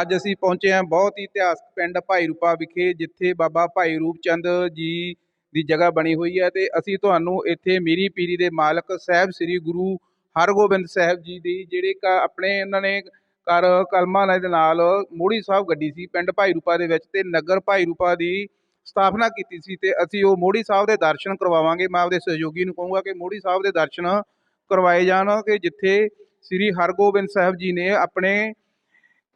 ਅੱਜ ਅਸੀਂ ਪਹੁੰਚੇ ਹਾਂ ਬਹੁਤ ਹੀ ਇਤਿਹਾਸਕ ਪਿੰਡ ਭਾਈ ਰੂਪਾ ਵਿਖੇ, ਜਿੱਥੇ ਬਾਬਾ ਭਾਈ ਰੂਪ ਚੰਦ ਜੀ ਦੀ ਜਗ੍ਹਾ ਬਣੀ ਹੋਈ ਹੈ ਤੇ ਅਸੀਂ ਤੁਹਾਨੂੰ ਇੱਥੇ ਮੀਰੀ ਪੀਰੀ ਦੇ ਮਾਲਕ ਸਾਹਿਬ ਸ੍ਰੀ ਗੁਰੂ ਹਰਗੋਬਿੰਦ ਸਾਹਿਬ ਜੀ ਦੀ ਜਿਹੜੇ ਕ ਆਪਣੇ ਉਹਨਾਂ ਨੇ ਕਰ ਕਲਮਾਂ ਦੇ ਨਾਲ ਮੋੜੀ ਸਾਹਿਬ ਗੱਡੀ ਸੀ, ਪਿੰਡ ਭਾਈ ਰੂਪਾ ਦੇ ਵਿੱਚ ਤੇ ਨਗਰ ਭਾਈ ਰੂਪਾ ਦੀ ਸਥਾਪਨਾ ਕੀਤੀ ਸੀ ਤੇ ਅਸੀਂ ਉਹ ਮੋੜੀ ਸਾਹਿਬ ਦੇ ਦਰਸ਼ਨ ਕਰਵਾਵਾਂਗੇ। ਮੈਂ ਆਪਦੇ ਸਹਿਯੋਗੀ ਨੂੰ ਕਹੂੰਗਾ ਕਿ ਮੋੜੀ ਸਾਹਿਬ ਦੇ ਦਰਸ਼ਨ ਕਰਵਾਏ ਜਾਣ ਕਿ ਜਿੱਥੇ ਸ੍ਰੀ ਹਰਗੋਬਿੰਦ ਸਾਹਿਬ ਜੀ ਨੇ ਆਪਣੇ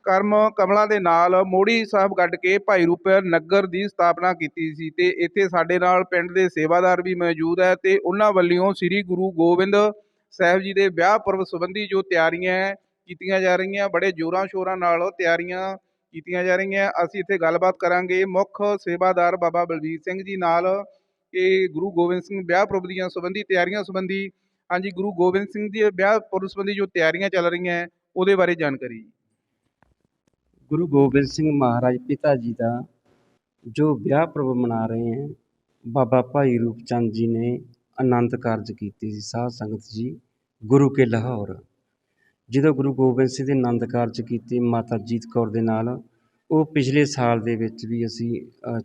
ਕਰਮ ਕਮਲਾਂ ਦੇ ਨਾਲ ਮੋੜੀ ਸਾਹਿਬ ਗੱਡ ਕੇ ਭਾਈ ਰੂਪੇ ਨਗਰ ਦੀ ਸਥਾਪਨਾ ਕੀਤੀ ਸੀ ਤੇ ਇੱਥੇ ਸਾਡੇ ਨਾਲ ਪਿੰਡ ਦੇ ਸੇਵਾਦਾਰ ਵੀ ਮੌਜੂਦ ਹੈ ਤੇ ਉਹਨਾਂ ਵੱਲੋਂ ਸ੍ਰੀ ਗੁਰੂ ਗੋਬਿੰਦ ਸਾਹਿਬ ਜੀ ਦੇ ਵਿਆਹ ਪੁਰਬ ਸੰਬੰਧੀ ਜੋ ਤਿਆਰੀਆਂ ਕੀਤੀਆਂ ਜਾ ਰਹੀਆਂ, ਬੜੇ ਜ਼ੋਰਾਂ ਸ਼ੋਰਾਂ ਨਾਲ ਤਿਆਰੀਆਂ ਕੀਤੀਆਂ ਜਾ ਰਹੀਆਂ, ਅਸੀਂ ਇੱਥੇ ਗੱਲਬਾਤ ਕਰਾਂਗੇ ਮੁੱਖ ਸੇਵਾਦਾਰ ਬਾਬਾ ਬਲਵੀਰ ਸਿੰਘ ਜੀ ਨਾਲ ਕਿ ਗੁਰੂ ਗੋਬਿੰਦ ਸਿੰਘ ਵਿਆਹ ਪੁਰਬ ਦੀਆਂ ਸੰਬੰਧੀ ਤਿਆਰੀਆਂ ਸੰਬੰਧੀ, ਹਾਂਜੀ, ਗੁਰੂ ਗੋਬਿੰਦ ਸਿੰਘ ਜੀ ਵਿਆਹ ਪੁਰਬ ਸੰਬੰਧੀ ਜੋ ਤਿਆਰੀਆਂ ਚੱਲ ਰਹੀਆਂ, ਉਹਦੇ ਬਾਰੇ ਜਾਣਕਾਰੀ। ਗੁਰੂ ਗੋਬਿੰਦ ਸਿੰਘ ਮਹਾਰਾਜ ਪਿਤਾ ਜੀ ਦਾ ਜੋ ਵਿਆਹ ਪਰਬ ਮਨਾ ਰਹੇ ਹੈ, ਬਾਬਾ ਭਾਈ ਰੂਪ ਚੰਦ ਜੀ ਨੇ ਆਨੰਦ ਕਾਰਜ ਕੀਤੀ ਸੀ। ਸਾਧ ਸੰਗਤ ਜੀ, ਗੁਰੂ ਕੇ ਲਾਹੌਰ। ਜਦੋਂ ਗੁਰੂ ਗੋਬਿੰਦ ਸਿੰਘ ਦੇ ਆਨੰਦ ਕਾਰਜ ਕੀਤੇ, ਮਾਤਾ ਜੀਤ ਕੌਰ ਦੇ ਨਾਲ, ਉਹ ਪਿਛਲੇ ਸਾਲ ਦੇ ਵਿੱਚ ਵੀ ਅਸੀਂ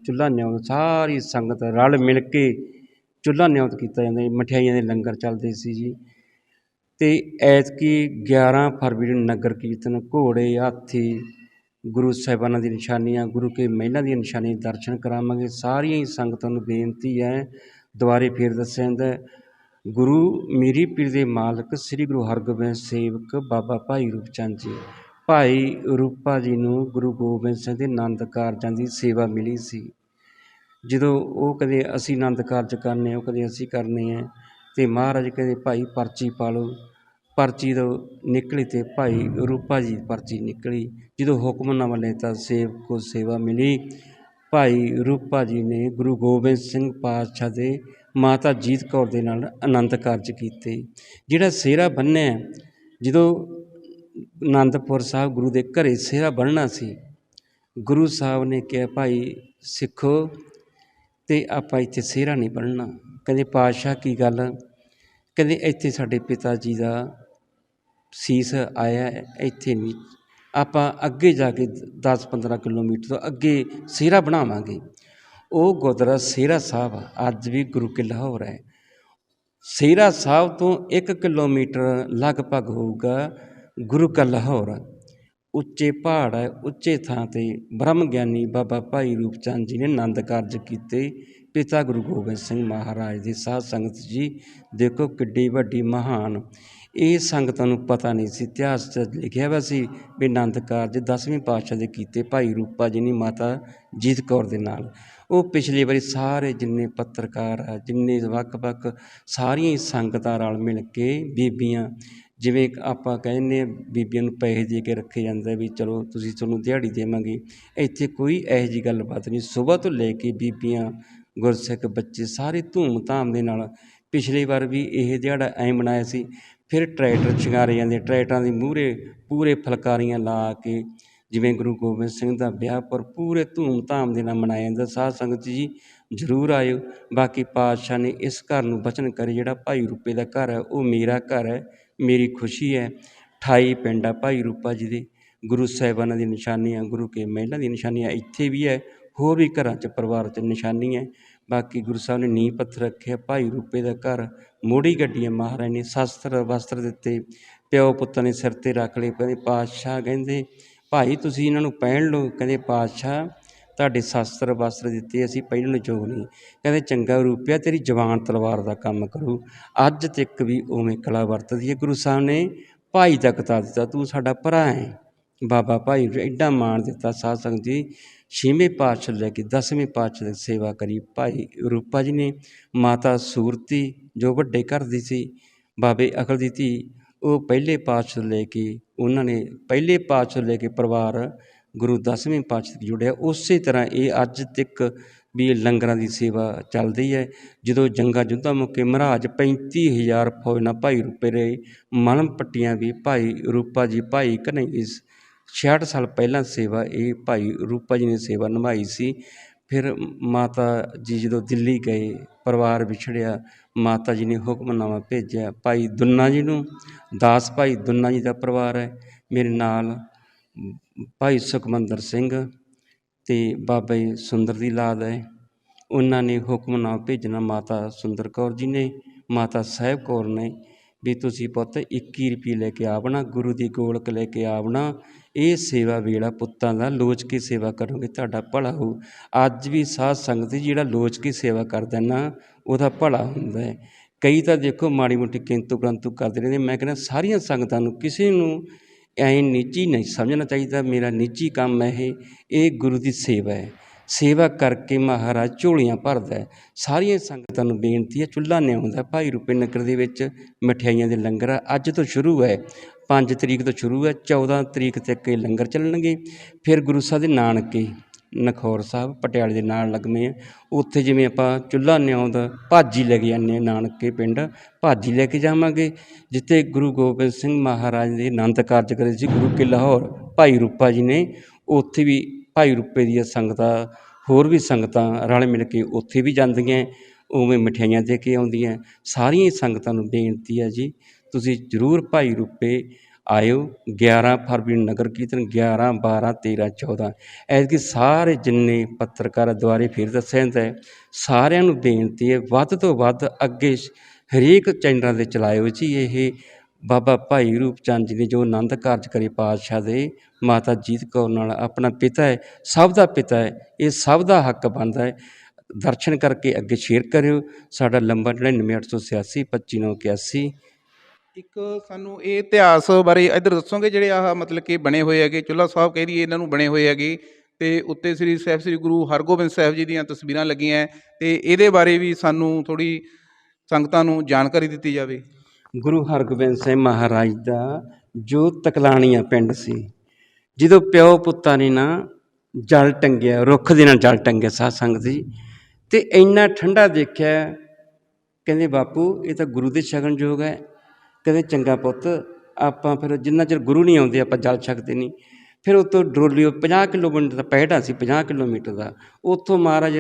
ਚੁੱਲ੍ਹਾ ਨਿਉਤ ਸਾਰੀ ਸੰਗਤ ਰਲ ਮਿਲ ਕੇ ਚੁੱਲ੍ਹਾ ਨਿਉਂਤ ਕੀਤਾ ਜਾਂਦਾ ਸੀ ਮਠਿਆਈਆਂ ਦੇ ਲੰਗਰ ਚੱਲਦੇ ਸੀ ਜੀ। ਤੇ ਐਤਕੀ 11 ਫਰਵਰੀ ਨੂੰ ਨਗਰ ਕੀਰਤਨ ਘੋੜੇ, ਹਾਥੀ ਗੁਰੂ ਸਾਹਿਬਾਨਾਂ ਦੀ ਨਿਸ਼ਾਨੀਆਂ, ਗੁਰੂ ਕੇ ਮਹਿਲਾਂ ਦੀਆਂ ਨਿਸ਼ਾਨੀਆਂ ਦਰਸ਼ਨ ਕਰਾਵਾਂਗੇ। ਸਾਰੀਆਂ ਹੀ ਸੰਗਤਾਂ ਨੂੰ ਬੇਨਤੀ ਹੈ, ਦੁਬਾਰੇ ਫੇਰ ਦੱਸਿਆ ਜਾਂਦਾ ਗੁਰੂ ਮੀਰੀ ਪੀਰ ਦੇ ਮਾਲਕ ਸ੍ਰੀ ਗੁਰੂ ਹਰਗੋਬਿੰਦ ਸੇਵਕ ਬਾਬਾ ਭਾਈ ਰੂਪ ਚੰਦ ਜੀ। ਭਾਈ ਰੂਪਾ ਜੀ ਨੂੰ ਗੁਰੂ ਗੋਬਿੰਦ ਸਿੰਘ ਦੇ ਆਨੰਦ ਕਾਰਜਾਂ ਦੀ ਸੇਵਾ ਮਿਲੀ ਸੀ। ਜਦੋਂ ਉਹ ਕਦੇ ਅਸੀਂ ਆਨੰਦ ਕਾਰਜ ਕਰਨੇ, ਉਹ ਕਦੇ ਅਸੀਂ ਕਰਨੇ ਹੈ, ਤੇ ਮਹਾਰਾਜ ਕਦੇ ਭਾਈ ਪਰਚੀ ਪਾ ਲਓ। ਪਰਚੀ ਤੋਂ ਨਿਕਲੀ ਅਤੇ ਭਾਈ ਰੂਪਾ ਜੀ ਪਰਚੀ ਨਿਕਲੀ। ਜਦੋਂ ਹੁਕਮਨਾਮਾ ਲੈਤਾ ਸੇਵਕ ਕੋ ਸੇਵਾ ਮਿਲੀ। ਭਾਈ ਰੂਪਾ ਜੀ ਨੇ ਗੁਰੂ ਗੋਬਿੰਦ ਸਿੰਘ ਪਾਤਸ਼ਾਹ ਦੇ ਮਾਤਾ ਜੀਤ ਕੌਰ ਦੇ ਨਾਲ ਆਨੰਦ ਕਾਰਜ ਕੀਤੇ। ਜਿਹੜਾ ਸਿਹਰਾ ਬੰਨਿਆ, ਜਦੋਂ ਆਨੰਦਪੁਰ ਸਾਹਿਬ ਗੁਰੂ ਦੇ ਘਰੇ ਸਿਹਰਾ ਬੰਨਣਾ ਸੀ, ਗੁਰੂ ਸਾਹਿਬ ਨੇ ਕਿਹਾ, ਭਾਈ ਸਿੱਖੋ ਤੇ ਆਪਾਂ ਇੱਥੇ ਸਿਹਰਾ ਨਹੀਂ ਬੰਨਣਾ ਕਹਿੰਦੇ, ਪਾਤਸ਼ਾਹ ਕੀ ਗੱਲ? ਕਹਿੰਦੇ, ਇੱਥੇ ਸਾਡੇ ਪਿਤਾ ਜੀ ਦਾ ਸੀਸ ਆਇਆ ਇੱਥੇ ਨਹੀਂ ਆਪਾਂ ਅੱਗੇ ਜਾ ਕੇ 10-15 ਕਿਲੋਮੀਟਰ ਤੋਂ ਅੱਗੇ ਸਿਹਰਾ ਬਣਾਵਾਂਗੇ। ਉਹ ਗੁਰਦੁਆਰਾ ਸਿਹਰਾ ਸਾਹਿਬ ਅੱਜ ਵੀ ਗੁਰੂ ਕੇ ਲਾਹੌਰ ਹੈ। ਸਿਹਰਾ ਸਾਹਿਬ ਤੋਂ 1 ਕਿਲੋਮੀਟਰ ਲਗਭਗ ਹੋਊਗਾ ਗੁਰੂ ਕਾ ਲਾਹੌਰ। ਉੱਚੇ ਪਹਾੜ ਹੈ, ਉੱਚੇ ਥਾਂ ਤੇ ਬ੍ਰਹਮ ਗਿਆਨੀ ਬਾਬਾ ਭਾਈ ਰੂਪ ਚੰਦ ਜੀ ਨੇ ਆਨੰਦ ਕਾਰਜ ਕੀਤੇ। ਪਿਤਾ ਗੁਰੂ ਗੋਬਿੰਦ ਸਿੰਘ ਮਹਾਰਾਜ ਦੀ ਸਾਧ ਸੰਗਤ ਜੀ, ਦੇਖੋ ਕਿੱਡੀ ਵੱਡੀ ਮਹਾਨ ਇਹ ਸੰਗਤਾਂ ਨੂੰ ਪਤਾ ਨਹੀਂ ਸੀ, ਇਤਿਹਾਸ 'ਚ ਲਿਖਿਆ ਹੋਇਆ ਸੀ ਵੀ ਆਨੰਦ ਕਾਰਜ ਦਸਵੇਂ ਪਾਤਸ਼ਾਹ ਦੇ ਕੀਤੇ ਭਾਈ ਰੂਪਾ ਜੀ ਨੇ ਮਾਤਾ ਜੀਤ ਕੌਰ ਦੇ ਨਾਲ। ਉਹ ਪਿਛਲੀ ਵਾਰੀ ਸਾਰੇ ਜਿੰਨੇ ਪੱਤਰਕਾਰ ਆ, ਜਿੰਨੇ ਵੱਖ-ਵੱਖ ਸਾਰੀਆਂ ਹੀ ਸੰਗਤਾਂ ਰਲ ਮਿਲ ਕੇ ਬੀਬੀਆਂ, ਜਿਵੇਂ ਇੱਕ ਆਪਾਂ ਕਹਿੰਦੇ ਹਾਂ, ਬੀਬੀਆਂ ਨੂੰ ਪੈਸੇ ਦੇ ਕੇ ਰੱਖੇ ਜਾਂਦੇ ਵੀ ਚਲੋ ਤੁਸੀਂ ਤੁਹਾਨੂੰ ਦਿਹਾੜੀ ਦੇਵਾਂਗੇ। ਇੱਥੇ ਕੋਈ ਇਹੋ ਜਿਹੀ ਗੱਲਬਾਤ ਨਹੀਂ। ਸਵੇਰ ਤੋਂ ਲੈ ਕੇ ਬੀਬੀਆਂ, ਗੁਰਸਿੱਖ ਬੱਚੇ ਸਾਰੇ ਧੂਮ-ਧਾਮ ਦੇ ਨਾਲ ਪਿਛਲੀ ਵਾਰ ਵੀ ਇਹ ਦਿਹਾੜਾ ਐਂ ਮਨਾਇਆ ਸੀ ਫਿਰ ਟਰੈਕਟਰ ਸ਼ਿੰਗਾਰੇ ਜਾਂਦੇ ਟਰੈਕਟਰਾਂ ਦੀ ਮੂਹਰੇ ਪੂਰੇ ਫੁਲਕਾਰੀਆਂ ਲਾ ਕੇ ਜਿਵੇਂ ਗੁਰੂ ਗੋਬਿੰਦ ਸਿੰਘ ਦਾ ਵਿਆਹ ਪਰ ਪੂਰੇ ਧੂਮ-ਧਾਮ ਦੇ ਨਾਲ ਮਨਾਇਆ ਜਾਂਦਾ। ਸਾਧ ਸੰਗਤ ਜੀ ਜ਼ਰੂਰ ਆਇਓ। ਬਾਕੀ ਪਾਤਸ਼ਾਹ ਨੇ ਇਸ ਘਰ ਨੂੰ ਬਚਨ ਕਰੇ, ਜਿਹੜਾ ਭਾਈ ਰੂਪੇ ਦਾ ਘਰ ਹੈ, ਉਹ ਮੇਰਾ ਘਰ ਹੈ, ਮੇਰੀ ਖੁਸ਼ੀ ਹੈ। 28 ਪਿੰਡ ਆ ਭਾਈ ਰੂਪਾ ਜੀ ਦੇ, ਗੁਰੂ ਸਾਹਿਬਾਨਾਂ ਦੀ ਨਿਸ਼ਾਨੀਆਂ ਗੁਰੂ ਕੇ ਮਹਿਲਾਂ ਦੀ ਨਿਸ਼ਾਨੀਆਂ ਇੱਥੇ ਵੀ ਹੈ, ਹੋਰ ਵੀ ਘਰਾਂ 'ਚ, ਪਰਿਵਾਰ 'ਚ ਨਿਸ਼ਾਨੀ ਹੈ। ਬਾਕੀ ਗੁਰੂ ਸਾਹਿਬ ਨੇ ਨੀਂਹ ਪੱਥਰ ਰੱਖਿਆ ਭਾਈ ਰੂਪੇ ਦਾ ਘਰ ਮੋੜੀ ਗੱਡੀ ਹੈ ਮਹਾਰਾਜ ਨੇ ਸ਼ਸਤਰ, ਵਸਤਰ ਦਿੱਤੇ, ਪਿਓ ਪੁੱਤਾਂ ਨੇ ਸਿਰ ਤੇ ਰੱਖ ਲਏ, ਕਹਿੰਦੇ ਪਾਤਸ਼ਾਹ ਕਹਿੰਦੇ, ਭਾਈ ਤੁਸੀਂ ਇਹਨਾਂ ਨੂੰ ਪਹਿਨ ਲਓ, ਕਹਿੰਦੇ ਪਾਤਸ਼ਾਹ ਤੁਹਾਡੇ ਸ਼ਸਤਰ, ਵਸਤਰ ਦਿੱਤੇ, ਅਸੀਂ ਪਹਿਨਣ ਨੂੰ ਯੋਗ ਨਹੀਂ। ਕਹਿੰਦੇ ਚੰਗਾ ਰੂਪਿਆ, ਤੇਰੀ ਜਵਾਨ ਤਲਵਾਰ ਦਾ ਕੰਮ ਕਰੂ, ਅੱਜ ਤੱਕ ਵੀ ਉਵੇਂ ਕਲਾ ਵਰਤਦੀ ਹੈ। ਗੁਰੂ ਸਾਹਿਬ ਨੇ ਭਾਈ ਦਾ ਕਤਾ ਦਿੱਤਾ, ਤੂੰ ਸਾਡਾ ਭਰਾ ਹੈ। ਬਾਬਾ ਭਾਈ ਨੂੰ ਐਡਾ ਮਾਣ ਦਿੱਤਾ, ਸਾਧ ਸੰਗਤ ਜੀ ਛੇਵੇਂ ਪਾਤਸ਼ਾਹ ਲੈ ਕੇ ਦਸਵੇਂ ਪਾਤਸ਼ਾਹ ਦੀ ਸੇਵਾ ਕਰੀ। ਭਾਈ ਰੂਪਾ ਜੀ ਨੇ ਮਾਤਾ ਸੂਰਤੀ, ਜੋ ਵੱਡੇ ਘਰ ਦੀ ਸੀ, ਬਾਬੇ ਅਕਲ ਦੀ ਧੀ, ਉਹ ਪਹਿਲੇ ਪਾਤਸ਼ਾਹ ਲੈ ਕੇ ਉਹਨਾਂ ਨੇ ਪਹਿਲੇ ਪਾਤਸ਼ਾਹ ਲੈ ਕੇ ਪਰਿਵਾਰ ਗੁਰੂ ਦਸਵੇਂ ਪਾਤਸ਼ਾਹ ਜੁੜਿਆ। ਉਸੇ ਤਰ੍ਹਾਂ ਇਹ ਅੱਜ ਤੱਕ ਵੀ ਲੰਗਰਾਂ ਦੀ ਸੇਵਾ ਚੱਲਦੀ ਹੈ। ਜਦੋਂ ਜੰਗਾਂ ਯੁੱਧਾਂ ਮੌਕੇ ਮਹਾਰਾਜ 35000 ਫੌਜ ਨਾਲ ਭਾਈ ਰੂਪੇ ਰਹੇ ਮਲਮ ਪੱਟੀਆਂ ਵੀ ਭਾਈ ਰੂਪਾ ਜੀ, ਭਾਈ ਕਨੇ ਇਸ 66 ਸਾਲ ਪਹਿਲਾਂ ਸੇਵਾ ਇਹ ਭਾਈ ਰੂਪਾ ਜੀ ਨੇ ਸੇਵਾ ਨਿਭਾਈ ਸੀ। ਫਿਰ ਮਾਤਾ ਜੀ ਜਦੋਂ ਦਿੱਲੀ ਗਏ, ਪਰਿਵਾਰ ਵਿਛੜਿਆ, ਮਾਤਾ ਜੀ ਨੇ ਹੁਕਮਨਾਮਾ ਭੇਜਿਆ, ਭਾਈ ਦੁੰਨਾ ਜੀ ਨੂੰ, ਦਾਸ ਭਾਈ ਦੁੰਨਾ ਜੀ ਦਾ ਪਰਿਵਾਰ ਹੈ, ਮੇਰੇ ਨਾਲ ਭਾਈ ਸੁਖਮੰਦਰ ਸਿੰਘ ਤੇ ਬਾਬਾ ਜੀ ਸੁੰਦਰ ਦੀ ਲਾਦ ਹੈ। ਉਹਨਾਂ ਨੇ ਹੁਕਮਨਾਮਾ ਭੇਜਣਾ ਮਾਤਾ ਸੁੰਦਰ ਕੌਰ ਜੀ ਨੇ, ਮਾਤਾ ਸਾਹਿਬ ਕੌਰ ਨੇ ਵੀ ਤੁਸੀਂ ਪੁੱਤ 21 ਰੁਪਏ ਲੈ ਕੇ ਆਵਣਾ, ਗੁਰੂ ਦੀ ਗੋਲਕ ਲੈ ਕੇ ਆਵਣਾ ਇਹ ਸੇਵਾ ਵੇਲਾ ਪੁੱਤਾਂ ਦਾ ਲੋਚ ਕੇ ਸੇਵਾ ਕਰੋਗੇ, ਤੁਹਾਡਾ ਭਲਾ ਹੋਊ। ਅੱਜ ਵੀ ਸਾਧ ਸੰਗਤ ਜਿਹੜਾ ਲੋਚ ਕੇ ਸੇਵਾ ਕਰਦਾ ਨਾ, ਉਹਦਾ ਭਲਾ ਹੁੰਦਾ ਹੈ। ਕਈ ਤਾਂ ਦੇਖੋ ਮਾੜੀ ਮੋਟੀ ਕਿੰਤੂ ਪ੍ਰੰਤੂ ਕਰਦੇ ਰਹਿੰਦੇ। ਮੈਂ ਕਹਿੰਦਾ ਸਾਰੀਆਂ ਸੰਗਤਾਂ ਨੂੰ ਕਿਸੇ ਨੂੰ ਐਂ ਨਿੱਜੀ ਨਹੀਂ ਸਮਝਣਾ ਚਾਹੀਦਾ, ਮੇਰਾ ਨਿੱਜੀ ਕੰਮ ਹੈ ਇਹ। ਇਹ ਗੁਰੂ ਦੀ ਸੇਵਾ ਹੈ। ਸੇਵਾ ਕਰਕੇ ਮਹਾਰਾਜ ਝੋਲੀਆਂ ਭਰਦਾ ਸਾਰੀਆਂ ਸੰਗਤਾਂ ਨੂੰ ਬੇਨਤੀ ਹੈ, ਚੁੱਲ੍ਹਾ ਨਿਆਉਂਦਾ ਭਾਈ ਰੂਪੇ ਨਗਰ ਦੇ ਵਿੱਚ ਮਠਿਆਈਆਂ ਦੇ ਲੰਗਰ ਅੱਜ ਤੋਂ ਸ਼ੁਰੂ ਹੈ। ਪੰਜ ਤਰੀਕ ਤੋਂ ਸ਼ੁਰੂ ਹੈ 14 ਤਰੀਕ ਤੱਕ ਇਹ ਲੰਗਰ ਚੱਲਣਗੇ। ਫਿਰ ਗੁਰੂ ਸਾਹਿਬ ਦੇ ਨਾਨਕੇ ਨਖੌਰ ਸਾਹਿਬ, ਪਟਿਆਲੇ ਦੇ ਨਾਲ ਲੱਗਵੇਂ ਆ। ਉੱਥੇ ਜਿਵੇਂ ਆਪਾਂ ਚੁੱਲ੍ਹਾ ਨਿਆਉਂਦ ਭਾਜੀ ਲੈ ਕੇ ਜਾਂਦੇ ਹਾਂ, ਨਾਨਕੇ ਪਿੰਡ, ਭਾਜੀ ਲੈ ਕੇ ਜਾਵਾਂਗੇ, ਜਿੱਥੇ ਗੁਰੂ ਗੋਬਿੰਦ ਸਿੰਘ ਮਹਾਰਾਜ ਦੇ ਆਨੰਦ ਕਾਰਜ ਕਰੇ ਸੀ, ਗੁਰੂ ਕੇ ਲਾਹੌਰ ਭਾਈ ਰੂਪਾ ਜੀ ਨੇ। ਉੱਥੇ ਵੀ ਭਾਈ ਰੂਪੇ ਦੀਆਂ ਸੰਗਤਾਂ, ਹੋਰ ਵੀ ਸੰਗਤਾਂ ਰਲ ਮਿਲ ਕੇ ਉੱਥੇ ਵੀ ਜਾਂਦੀਆਂ, ਉਵੇਂ ਮਠਿਆਈਆਂ ਦੇ ਕੇ ਆਉਂਦੀਆਂ। ਸਾਰੀਆਂ ਸੰਗਤਾਂ ਨੂੰ ਬੇਨਤੀ ਹੈ ਜੀ ਤੁਸੀਂ ਜ਼ਰੂਰ ਭਾਈ ਰੂਪੇ ਆਇਓ 11 ਫਰਵਰੀ ਨਗਰ ਕੀਰਤਨ 11 12 13 14 ਐਤਕੀ ਸਾਰੇ ਜਿੰਨੇ ਪੱਤਰਕਾਰ ਦੁਆਰੇ ਫਿਰ ਦੱਸਿਆ ਜਾਂਦਾ ਹੈ, ਸਾਰਿਆਂ ਨੂੰ ਬੇਨਤੀ ਹੈ ਵੱਧ ਤੋਂ ਵੱਧ ਅੱਗੇ ਹਰੇਕ ਚੈਨਲਾਂ ਦੇ ਚਲਾਇਓ ਜੀ। ਇਹ ਬਾਬਾ ਭਾਈ ਰੂਪ ਚੰਦ ਜੀ ਨੇ ਜੋ ਆਨੰਦ ਕਾਰਜ ਕਰੇ ਪਾਤਸ਼ਾਹ ਦੇ, ਮਾਤਾ ਜੀਤ ਕੌਰ ਨਾਲ ਆਪਣਾ ਪਿਤਾ ਹੈ, ਸਭ ਦਾ ਪਿਤਾ ਹੈ, ਇਹ ਸਭ ਦਾ ਹੱਕ ਬਣਦਾ ਹੈ। ਦਰਸ਼ਨ ਕਰਕੇ ਅੱਗੇ ਸ਼ੇਅਰ ਕਰਿਓ। ਸਾਡਾ ਲੰਬਾ 99886 25981 ਇੱਕ ਸਾਨੂੰ ਇਹ ਇਤਿਹਾਸ ਬਾਰੇ ਇੱਧਰ ਦੱਸੋਗੇ ਜਿਹੜੇ ਆਹ ਮਤਲਬ ਕਿ ਬਣੇ ਹੋਏ ਹੈਗੇ? ਚੁੱਲ੍ਹਾ ਸਾਹਿਬ ਕਹਿ ਦਈਏ ਇਹਨਾਂ ਨੂੰ ਬਣੇ ਹੋਏ ਹੈਗੇ। ਤੇ ਉੱਤੇ ਸ੍ਰੀ ਸਾਹਿਬ, ਸ੍ਰੀ ਗੁਰੂ ਹਰਗੋਬਿੰਦ ਸਾਹਿਬ ਜੀ ਦੀਆਂ ਤਸਵੀਰਾਂ ਲੱਗੀਆਂ ਹੈ। ਤੇ ਇਹਦੇ ਬਾਰੇ ਵੀ ਸਾਨੂੰ ਥੋੜੀ ਸੰਗਤਾਂ ਨੂੰ ਜਾਣਕਾਰੀ ਦਿੱਤੀ ਜਾਵੇ। ਗੁਰੂ ਹਰਗੋਬਿੰਦ ਸਿੰਘ ਮਹਾਰਾਜ ਦਾ ਜੋ ਤਕਲਾਣੀਆਂ ਪਿੰਡ ਸੀ, ਜਦੋਂ ਪਿਓ ਪੁੱਤਾਂ ਨੇ ਨਾ ਜਲ ਟੰਗਿਆ, ਰੁੱਖ ਦੇ ਨਾਲ ਜਲ ਟੰਗਿਆ ਸਾਧ ਸੰਗਤ ਜੀ, ਤੇ ਇੰਨਾ ਠੰਡਾ ਦੇਖਿਆ, ਕਹਿੰਦੇ ਬਾਪੂ ਇਹ ਤਾਂ ਗੁਰੂ ਦੇ ਸ਼ਗਨ ਯੋਗ ਹੈ। ਕਹਿੰਦੇ, ਚੰਗਾ ਪੁੱਤ, ਆਪਾਂ ਫਿਰ ਜਿੰਨਾ ਚਿਰ ਗੁਰੂ ਨਹੀਂ ਆਉਂਦੇ, ਆਪਾਂ ਜਲ ਛਕਦੇ ਨਹੀਂ। ਫਿਰ ਉੱਤੋਂ ਡਰੋਲੀਓ 50 ਕਿਲੋਮੀਟਰ ਦਾ ਪਹਿੜਾ ਸੀ 50 ਕਿਲੋਮੀਟਰ ਦਾ। ਉੱਥੋਂ ਮਹਾਰਾਜ,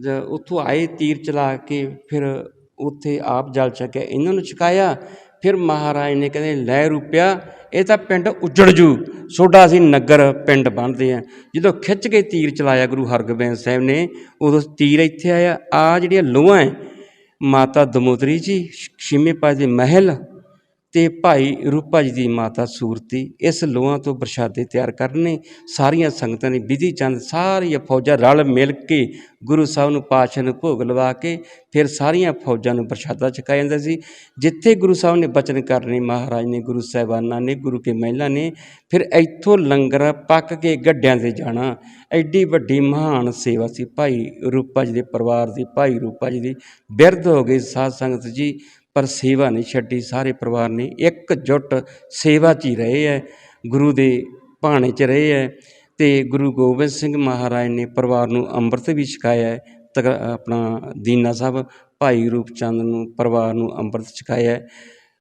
ਜ ਉੱਥੋਂ ਆਏ ਤੀਰ ਚਲਾ ਕੇ, ਫਿਰ ਉੱਥੇ ਆਪ ਜਲ ਛਕਿਆ। ਇਹਨਾਂ ਨੂੰ ਛਕਾਇਆ। ਫਿਰ ਮਹਾਰਾਜ ਨੇ ਕਹਿੰਦੇ, ਲੈ ਰੁਪਿਆ, ਇਹ ਤਾਂ ਪਿੰਡ ਉੱਜੜ ਜੂ। ਸੋਡਾ ਅਸੀਂ ਨਗਰ ਪਿੰਡ ਬਣਦੇ ਆ। ਜਦੋਂ ਖਿੱਚ ਕੇ ਤੀਰ ਚਲਾਇਆ ਗੁਰੂ ਹਰਗੋਬਿੰਦ ਸਾਹਿਬ ਨੇ, ਉਦੋਂ ਤੀਰ ਇੱਥੇ ਆਇਆ। ਆ ਜਿਹੜੀਆਂ ਲੋਹਾਂ ਹੈ ਮਾਤਾ ਦਮੋਦਰੀ ਜੀ ਸ਼ਿਮੇਪਾ ਦੇ ਮਹਿਲ ਅਤੇ ਭਾਈ ਰੂਪਾ ਜੀ ਦੀ ਮਾਤਾ ਸੂਰਤੀ ਇਸ ਲੋਹਾਂ ਤੋਂ ਪ੍ਰਸ਼ਾਦੇ ਤਿਆਰ ਕਰਨੇ, ਸਾਰੀਆਂ ਸੰਗਤਾਂ ਨੇ ਵਿਧੀ ਚੰਦ ਸਾਰੀਆਂ ਫੌਜਾਂ ਰਲ ਮਿਲ ਕੇ ਗੁਰੂ ਸਾਹਿਬ ਨੂੰ ਪਾਤਸ਼ਾਹ ਨੂੰ ਭੋਗ ਲਵਾ ਕੇ ਫਿਰ ਸਾਰੀਆਂ ਫੌਜਾਂ ਨੂੰ ਪ੍ਰਸ਼ਾਦਾ ਛਕਾਇਆ ਜਾਂਦਾ ਸੀ। ਜਿੱਥੇ ਗੁਰੂ ਸਾਹਿਬ ਨੇ ਬਚਨ ਕਰਨੇ, ਮਹਾਰਾਜ ਨੇ, ਗੁਰੂ ਸਾਹਿਬਾਨਾਂ ਨੇ, ਗੁਰੂ ਕੇ ਮਹਿਲਾ ਨੇ, ਫਿਰ ਇੱਥੋਂ ਲੰਗਰ ਪੱਕ ਕੇ ਗੱਡਿਆਂ ਤੇ ਜਾਣਾ। ਐਡੀ ਵੱਡੀ ਮਹਾਨ ਸੇਵਾ ਸੀ। ਭਾਈ ਰੂਪਾ ਜੀ ਦੇ ਪਰਿਵਾਰ ਦੀ, ਭਾਈ ਰੂਪਾ ਜੀ ਦੀ ਬਿਰਧ ਹੋ ਗਈ ਸਾਧ ਸੰਗਤ ਜੀ। ਪਰ ਸੇਵਾ ਨਹੀਂ ਛੱਡੀ, ਸਾਰੇ ਪਰਿਵਾਰ ਨੇ ਇੱਕ ਜੁੱਟ ਸੇਵਾ 'ਚ ਹੀ ਰਹੇ ਹੈ ਗੁਰੂ ਦੇ ਭਾਣੇ 'ਚ ਰਹੇ ਹੈ ਤੇ ਗੁਰੂ ਗੋਬਿੰਦ ਸਿੰਘ ਮਹਾਰਾਜ ਨੇ ਪਰਿਵਾਰ ਨੂੰ ਅੰਮ੍ਰਿਤ ਵੀ ਛਕਾਇਆ ਤਕ ਆਪਣਾ ਦੀਨਾ ਸਾਹਿਬ ਭਾਈ ਰੂਪ ਚੰਦ ਨੂੰ ਪਰਿਵਾਰ ਨੂੰ ਅੰਮ੍ਰਿਤ ਛਕਾਇਆ